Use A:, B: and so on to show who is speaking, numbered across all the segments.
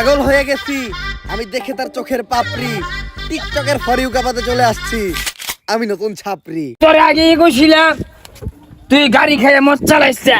A: পাগল হয়ে গেছি। আমি দেখে তার চোখের পাপড়ি। টিকটকের ফরিউ কাপাতে চলে আসছি। আমি নতুন ছাপড়ি।
B: তোর আগে কইছিলাম তুই গাড়ি খেয়ে মদ চালাইছে।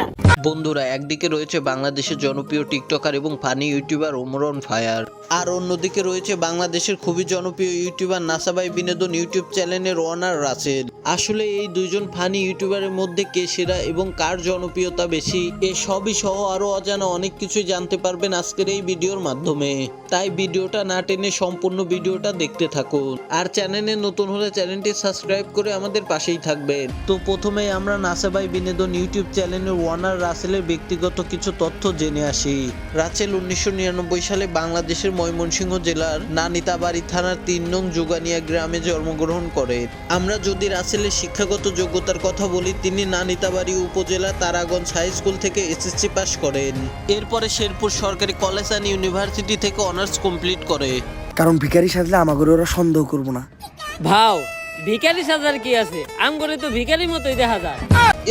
C: বন্ধুরা, একদিকে রয়েছে বাংলাদেশের জনপ্রিয় টিকটকার এবং ফানি ইউটিউবার ওমরন ফায়ার। আর অন্যদিকে রয়েছে বাংলাদেশের খুবই জনপ্রিয় ইউটিউবার নাসাবাই বিনোদন ইউটিউব চ্যানেলের ওয়ানার রাসেল। আসলে এই দুইজন ফানি ইউটিউবারের মধ্যে কে সেরা এবং কার জনপ্রিয়তা বেশি, এ সবই সহ আরও অজানা অনেক কিছুই জানতে পারবেন আজকের এই ভিডিওর মাধ্যমে। তাই ভিডিওটা না টেনে সম্পূর্ণ ভিডিওটা দেখতে থাকুন। আর চ্যানেলে নতুন হলে চ্যানেলটি সাবস্ক্রাইব করে আমাদের পাশেই থাকবেন। তো প্রথমে আমরা নাসাবাই বিনোদন ইউটিউব চ্যানেলের ওয়ানার রাসেলের ব্যক্তিগত কিছু তথ্য জেনে আসি। রাসেল উনিশশো নিরানব্বই সালে বাংলাদেশের ময়মনসিংহ জেলার নানিতাবাড়ি থানার তিন নং জুগানিয়া গ্রামে জন্মগ্রহণ করেন আমরা যদি রাসেলের শিক্ষাগত যোগ্যতার কথা বলি তিনি নানিতাবাড়ি উপজেলা তারাগঞ্জ হাই স্কুল থেকে এসএসসি পাশ করেন। এরপরে শেরপুর সরকারি কলেজ অ্যান্ড ইউনিভার্সিটি থেকে অনার্স কমপ্লিট করে।
A: কারণ ভিখারি সাজলে আমাকে ওরা সন্দেহ করব না।
D: ভাও ভিখারি সাজার কি আছে? আম করে তো ভিখারি মতোই দেখা যায়।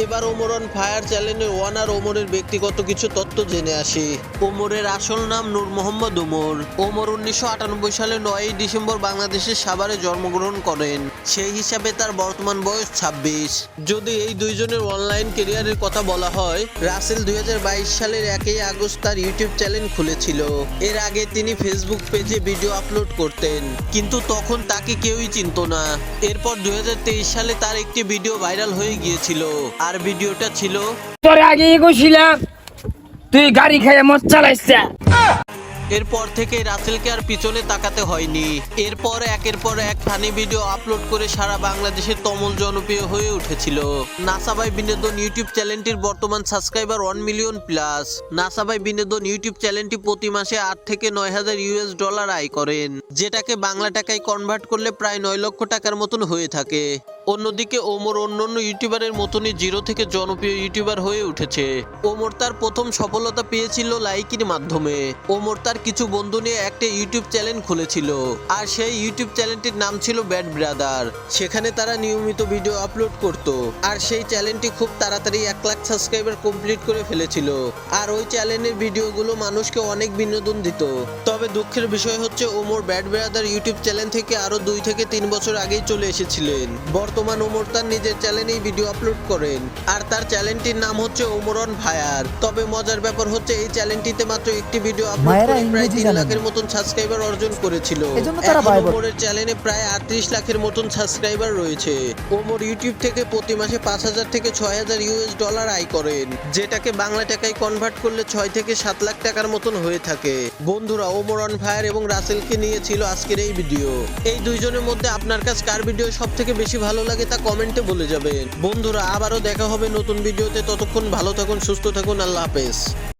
C: এবার ওমরন ফায়ার চ্যানেলের ওয়ানার ওমরের ব্যক্তিগত কিছু তথ্য জেনে আসি। ওমরের আসল নাম নূর মোহাম্মদ ওমর। ওমর উনিশশো আটানব্বই সালে নয়ই ডিসেম্বর বাংলাদেশের সাভারে জন্মগ্রহণ করেন। সেই হিসাবে তার বর্তমান বয়স ছাব্বিশ। যদি এই দুইজনের অনলাইন কেরিয়ারের কথা বলা হয়, রাসেল দুই হাজার বাইশ সালের একই আগস্ট তার ইউটিউব চ্যানেল খুলেছিল। এর আগে তিনি ফেসবুক পেজে ভিডিও আপলোড করতেন, কিন্তু তখন তাকে কেউই চিনতো না। এরপর দুই হাজার তেইশ সালে তার একটি ভিডিও ভাইরাল হয়ে গিয়েছিল। আর ভিডিওটা ছিল
B: তোর আগে এগোছিলাম তুই গাড়ি খেয়ে মদ চালাইছে
C: এরপর থেকে রাসেলকে আর পিছনে তাকাতে হয়নি। এরপর একের পর এক ফানি ভিডিও আপলোড করে সারা বাংলাদেশের তমল জনপ্রিয় হয়ে উঠেছিল। নাসাবাই বিনোদন ইউটিউব চ্যানেলটির বর্তমান সাবস্ক্রাইবার ওয়ান মিলিয়ন প্লাস। নাসাবাই বিনোদন ইউটিউব চ্যানেলটি প্রতি মাসে আট থেকে নয় হাজার ইউএস ডলার আয় করেন, যেটাকে বাংলা টাকায় কনভার্ট করলে প্রায় নয় লক্ষ টাকার মতন হয়ে থাকে। অন্যদিকে ওমর অন্যান্য ইউটিউবারের মতনই জিরো থেকে জনপ্রিয় ইউটিউবার হয়ে উঠেছে। ওমর তার প্রথম সফলতা পেয়েছিল লাইকির মাধ্যমে। ওমর তার কিছু বন্ধু নিয়ে একটা ইউটিউব চ্যানেল খুলেছিল। আর সেই ইউটিউব চ্যানেলটির নাম ছিল ব্যাড ব্রাদার। সেখানে তারা নিয়মিত ভিডিও আপলোড করত। আর সেই চ্যানেলটি খুব তাড়াতাড়ি এক লাখ সাবস্ক্রাইবার কমপ্লিট করে ফেলেছিল। আর ওই চ্যানেলের ভিডিওগুলো মানুষকে অনেক বিনোদন দিত। তবে দুঃখের বিষয় হচ্ছে Omor bad brother YouTube channel থেকে আরও দুই থেকে তিন বছর আগেই চলে এসেছিলেন। বর্তমান ওমর তার নিজের চ্যানেলেই ভিডিও আপলোড করেন। আর তার চ্যানেলটির নাম হচ্ছে ওমরন ভায়ার তবে মজার ব্যাপার হচ্ছে এই চ্যানেলটিতে মাত্র একটি ভিডিও আপলোড প্রায় তিন। লাখের মতন সাবস্ক্রাইবার অর্জন করেছিল।
A: এজন্য তারা।
C: ওমরের চ্যানেলে প্রায় আটত্রিশ লাখের মতন সাবস্ক্রাইবার রয়েছে। ওমর ইউটিউব থেকে প্রতি মাসে পাঁচ হাজার থেকে ছয় হাজার ইউএস ডলার আয় করেন যেটাকে বাংলা টাকায় কনভার্ট করলে ছয় থেকে সাত লাখ টাকার মতন হয়ে থাকে। বন্ধুরা ওমর অন ফায়ার এবং রাসেলকে নিয়ে ছিল আজকের এই ভিডিও এই দুইজনের মধ্যে আপনার কাছে কার ভিডিও সব থেকে বেশি ভালো লাগে তা কমেন্টে বলে যাবেন। বন্ধুরা আবারও দেখা হবে নতুন ভিডিওতে ততক্ষণ ভালো থাকুন সুস্থ থাকুন আল্লাহ হাফেজ।